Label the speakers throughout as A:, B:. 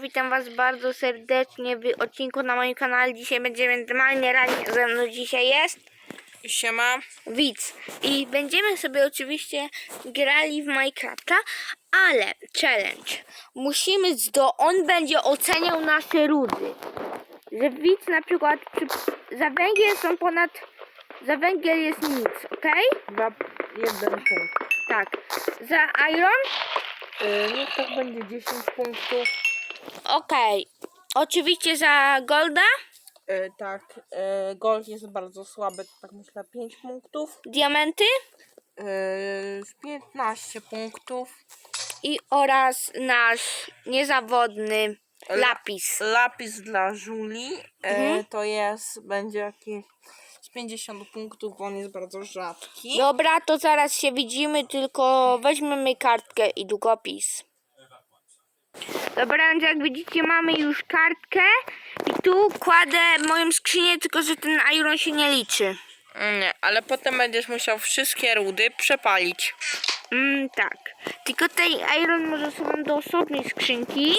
A: witam was bardzo serdecznie w odcinku na moim kanale. Dzisiaj będziemy normalnie ranie ze mną dzisiaj jest
B: Siema.
A: widz. I będziemy sobie oczywiście grali w Minecrafta, ale challenge. Musimy zdo... On będzie oceniał nasze rudy. Że widz na przykład przy... za węgiel są ponad... Za węgiel jest nic, ok?
B: Dwa, jeden punkt.
A: Tak. Za iron
B: Yy, niech tak będzie 10 punktów.
A: Okej. Oczywiście za Golda,
B: Yy, tak, yy, gold jest bardzo słaby, tak myślę 5 punktów.
A: diamenty
B: Yy, 15 punktów.
A: i oraz nasz niezawodny
B: La-
A: lapis.
B: Lapis dla Julii yy,
A: Mhm.
B: to jest, będzie jakieś z 50 punktów, bo on jest bardzo rzadki.
A: Dobra, to zaraz się widzimy, tylko weźmiemy kartkę i długopis. Dobra, więc jak widzicie mamy już kartkę i tu kładę moją skrzynię, tylko że ten iron się nie liczy.
B: Nie, ale potem będziesz musiał wszystkie rudy przepalić.
A: Mm, tak. Tylko tej iron może sobie do osobnej skrzynki.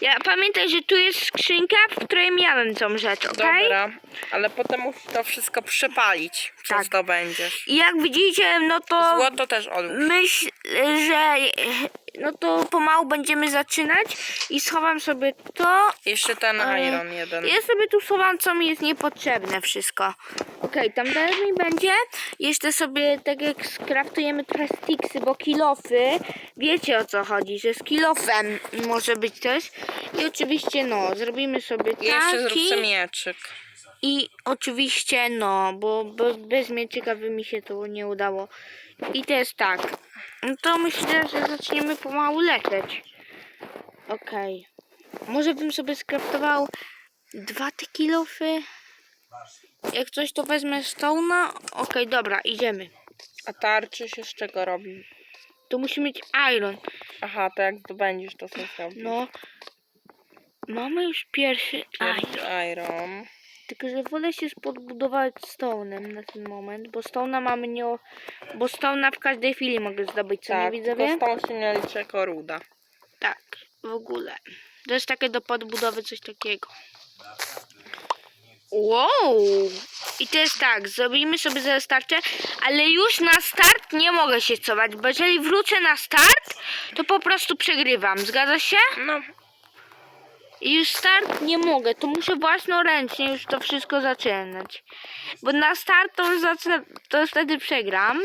A: Ja pamiętaj, że tu jest skrzynka, w której miałem tą rzecz, okej?
B: Dobra, ale potem musisz to wszystko przepalić, co
A: Tak.
B: zdobędziesz.
A: I jak widzicie, no to
B: Złoto też odłóż.
A: myślę, że no to pomału będziemy zaczynać i schowam sobie to.
B: Jeszcze ten
A: Ale
B: iron jeden.
A: Ja sobie tu schowam, co mi jest niepotrzebne wszystko. Okej, tam dalej mi będzie. Jeszcze sobie, tak jak skraftujemy trochę sticksy, bo kilofy, wiecie o co chodzi, że z kilofem może być też. I oczywiście, no, zrobimy sobie
B: I jeszcze zrób
A: taki.
B: sobie mieczyk.
A: I oczywiście, no, bo, bo bez mieczyka by mi się to nie udało. I to jest tak. No to myślę, że zaczniemy pomału lecieć. Okej. Może bym sobie skraftował dwa te kilofy. Jak coś to wezmę stołna. Okej, dobra, idziemy.
B: A tarczy się z czego robi?
A: Tu musi mieć iron.
B: Aha, to jak zdobędziesz to sobie zrobisz.
A: No. Mamy już pierwszy iron.
B: Pierwszy iron.
A: Tylko, że wolę się spodbudować stołnem na ten moment, bo stołna mamy nie... o- Bo stołna w każdej chwili mogę zdobyć, co nie
B: Tak,
A: widzowie?
B: tylko stąd się nie liczy jako ruda.
A: Tak, w ogóle. To jest takie do podbudowy coś takiego. Wow! I to jest tak, zrobimy sobie zaraz tarczę, ale już na start nie mogę się cofać, bo jeżeli wrócę na start, to po prostu przegrywam. Zgadza się?
B: No,
A: I już start nie mogę, to muszę własnoręcznie już to wszystko zaczynać. Bo na start to już zacznę, to wtedy przegram.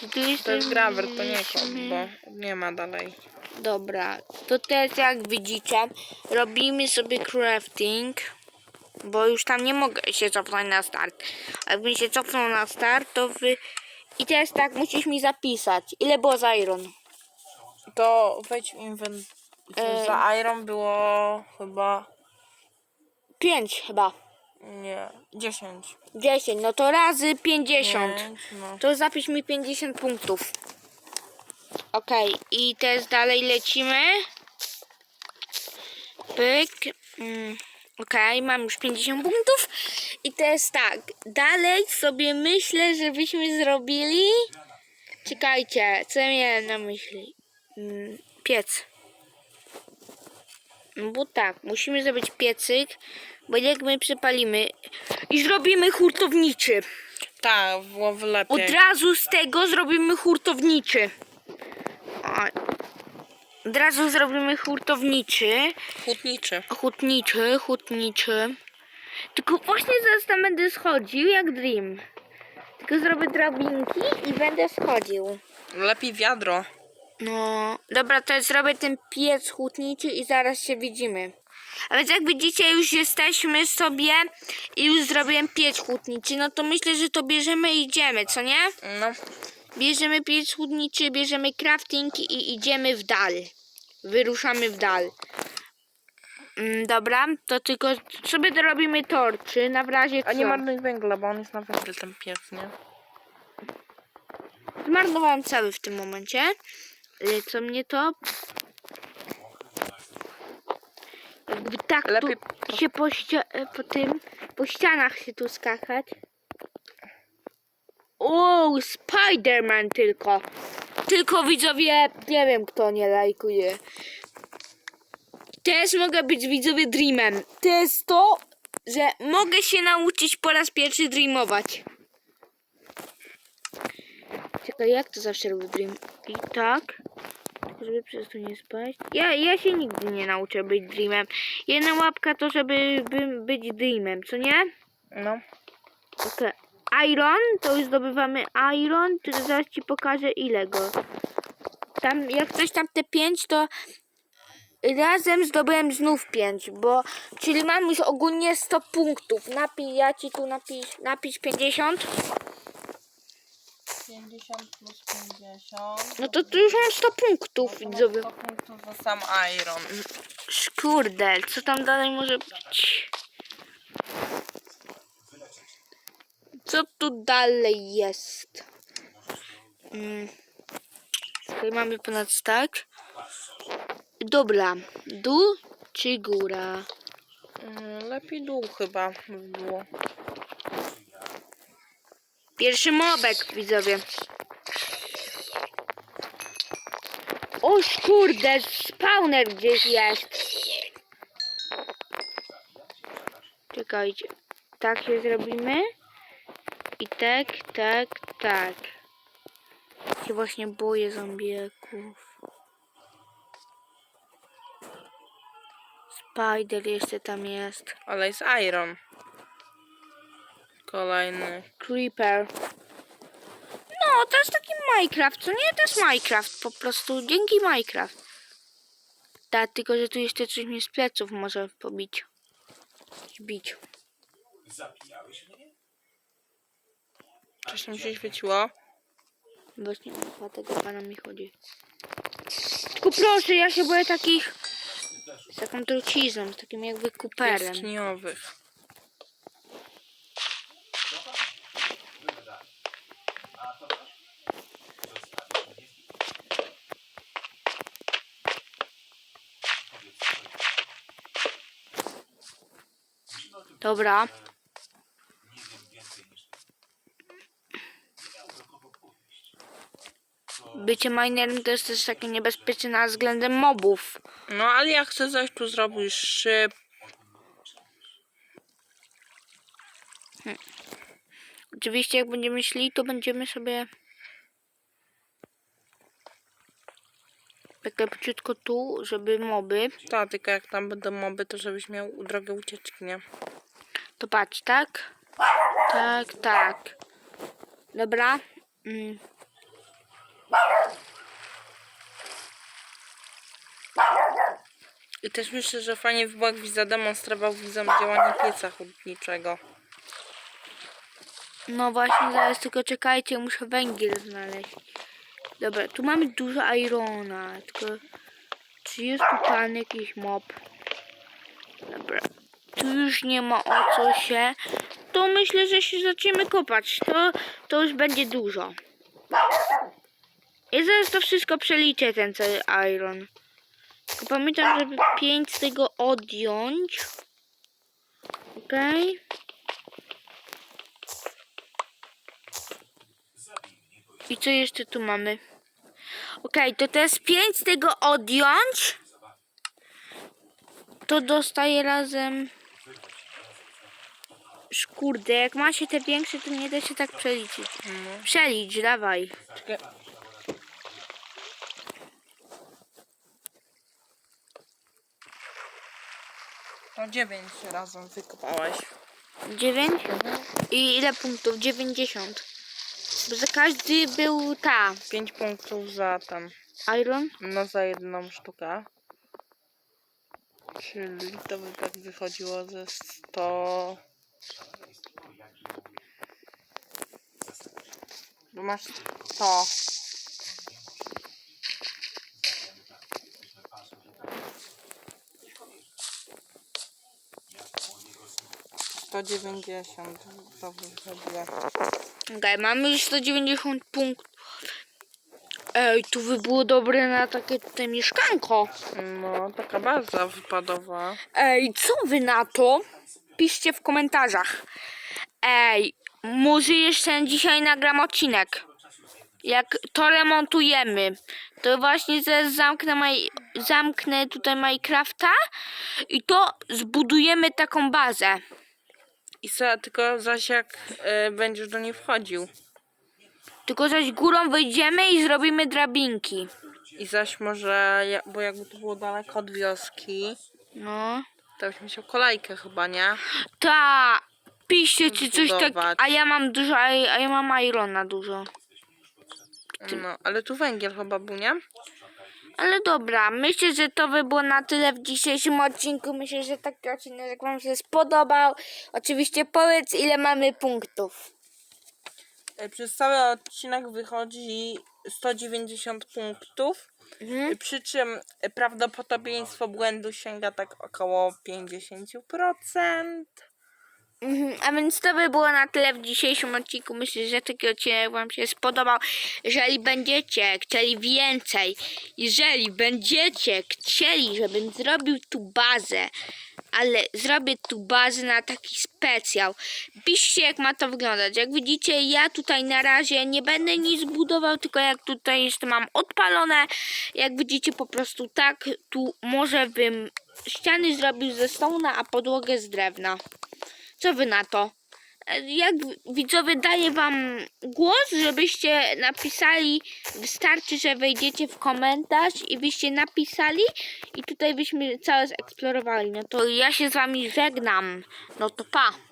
A: Czy tu
B: to jest grawer, to nie kod, bo nie ma dalej.
A: Dobra, to teraz jak widzicie, robimy sobie crafting, bo już tam nie mogę się cofnąć na start. A Jakbym się cofnął na start, to wy... I teraz tak, musisz mi zapisać, ile było za iron?
B: To wejdź w inwent...
A: E.
B: Za iron było chyba...
A: 5 chyba.
B: Nie, 10.
A: 10, no to razy 50.
B: Pięć, no.
A: To zapisz mi 50 punktów. Okej, i teraz dalej lecimy. Pyk. Mm, Okej, mam już 50 punktów. I teraz tak, dalej sobie myślę, żebyśmy zrobili. Czekajcie, co ja miałem na myśli? Mm, Piec. No Bo tak, musimy zrobić piecyk, bo jak my przypalimy i zrobimy hurtowniczy.
B: Tak, byłoby lepiej.
A: Od razu z tego zrobimy hurtowniczy. Od razu zrobimy hurtowniczy.
B: Hutniczy.
A: Hutniczy, hutniczy. Tylko właśnie zaraz tam będę schodził jak Dream. Tylko zrobię drabinki i będę schodził.
B: Lepiej wiadro.
A: No, dobra, to zrobię ten piec hutniczy i zaraz się widzimy. A więc jak widzicie, już jesteśmy sobie i już zrobiłem piec hutniczy, no to myślę, że to bierzemy i idziemy, co nie?
B: No,
A: Bierzemy piec chłodniczy, bierzemy crafting i idziemy w dal. Wyruszamy w dal. Mm, dobra, to tylko sobie dorobimy torczy, na razie
B: a nie
A: co?
B: marnuj węgla, bo on jest na węglu ten piec, nie?
A: Zmarnowałem cały w tym momencie. Ale co mnie to? Jakby tak
B: Lepiej
A: tu się po, e, po tym, po ścianach się tu skakać. O, Spiderman tylko. Tylko widzowie, nie wiem kto nie lajkuje. Też mogę być widzowie dreamem. To jest to, że mogę się nauczyć po raz pierwszy dreamować. Czekaj, jak to zawsze robię dream? I tak, żeby przez to nie spaść. Ja, ja się nigdy nie nauczę być dreamem. Jedna łapka to, żeby by, być dreamem, co nie?
B: No.
A: Okej. Iron, to już zdobywamy iron, to zaraz ci pokażę ile go. Tam, jak coś tam te 5, to razem zdobyłem znów 5, bo, czyli mam już ogólnie 100 punktów. Napij, ja ci tu napisz, napisz 50,
B: 50 plus 50.
A: no to tu już mam 100 punktów, widzowie.
B: 100 punktów za sam Iron.
A: Kurde, co tam dalej może być? Co tu dalej jest? Mm. Tutaj mamy ponad stack. Dobra, dół czy góra?
B: Mm, Lepiej dół chyba by było.
A: Pierwszy mobek, widzowie. O kurde, spawner gdzieś jest. Czekajcie. Tak się zrobimy. I tak, tak, tak. Się właśnie boję zombiaków. Spider jeszcze tam jest.
B: Ale jest Iron. Kolejny.
A: Creeper. No, to jest taki Minecraft, co nie? To jest Minecraft, po prostu dzięki Minecraft. Tak, tylko że tu jeszcze coś mnie z pleców może pobić. Bić.
B: Coś tam się świeciło.
A: Właśnie o tego pana mi chodzi. Tylko proszę, ja się boję takich z taką trucizną, z takim jakby kuperem.
B: Jaskiniowych.
A: Dobra. Bycie minerem to jest też takie niebezpieczne na względem mobów.
B: No ale jak chcesz coś tu zrobisz szyb.
A: Oczywiście jak będziemy szli, to będziemy sobie tak leciutko tu, żeby moby.
B: Tak, tylko jak tam będą moby, to żebyś miał drogę ucieczki, nie?
A: To patrz, tak? Tak, tak. Dobra. Mm.
B: I też myślę, że fajnie by było, jakbyś zademonstrował widzom działanie pieca chłodniczego.
A: No właśnie, zaraz tylko czekajcie, muszę węgiel znaleźć. Dobra, tu mamy dużo irona, tylko czy jest tu pan jakiś mob? Dobra, tu już nie ma o co się. To myślę, że się zaczniemy kopać. To, to już będzie dużo. Ja zaraz to wszystko przeliczę, ten cały iron. Tylko pamiętam, żeby 5 z tego odjąć. Okej. I co jeszcze tu mamy? Okej, to teraz 5 z tego odjąć. To dostaje razem. Kurde, jak ma się te większe, to nie da się tak przeliczyć.
B: No.
A: Przelicz, dawaj.
B: Czekaj. No dziewięć razem wykopałeś.
A: 9? I ile punktów? 90. Bo za każdy był ta.
B: Pięć punktów za tam.
A: Iron?
B: No za jedną sztukę. Czyli to by tak wychodziło ze 100. Bo masz 100. To dziewięćdziesiąt to wychodziło.
A: Okej, mamy już 190 punktów. Ej, tu by było dobre na takie tutaj mieszkanko.
B: No, taka baza wypadowa.
A: Ej, co wy na to? Piszcie w komentarzach. Ej, może jeszcze dzisiaj nagram odcinek. jak to remontujemy, to właśnie zaraz zamknę, zamknę tutaj Minecrafta i to zbudujemy taką bazę.
B: I se, tylko zaś jak e, będziesz do niej wchodził.
A: Tylko zaś górą wyjdziemy i zrobimy drabinki.
B: I zaś może, ja- bo jakby to było daleko od wioski,
A: No.
B: To byś musiał kolejkę chyba, nie?
A: Ta, piszcie czy coś tak,
B: Zbudować.
A: a ja mam dużo, a ja, a ja mam irona dużo.
B: No, ale tu węgiel chyba był, nie?
A: Ale dobra, myślę, że to by było na tyle w dzisiejszym odcinku. Myślę, że taki odcinek Wam się spodobał. Oczywiście powiedz, ile mamy punktów.
B: E, Przez cały odcinek wychodzi 190 punktów,
A: Mhm.
B: przy czym prawdopodobieństwo błędu sięga tak około 50%.
A: Mhm, A więc to by było na tyle w dzisiejszym odcinku. Myślę, że taki odcinek Wam się spodobał. Jeżeli będziecie chcieli więcej, jeżeli będziecie chcieli, żebym zrobił tu bazę, ale zrobię tu bazę na taki specjal. Piszcie, jak ma to wyglądać. Jak widzicie, ja tutaj na razie nie będę nic budował, tylko jak tutaj jeszcze mam odpalone. Jak widzicie, po prostu tak, tu może bym ściany zrobił ze stona, a podłogę z drewna. Co wy na to? E, Jak widzowie daję wam głos, żebyście napisali, wystarczy, że wejdziecie w komentarz i byście napisali i tutaj byśmy całe zeksplorowali. No to ja się z wami żegnam. No to pa.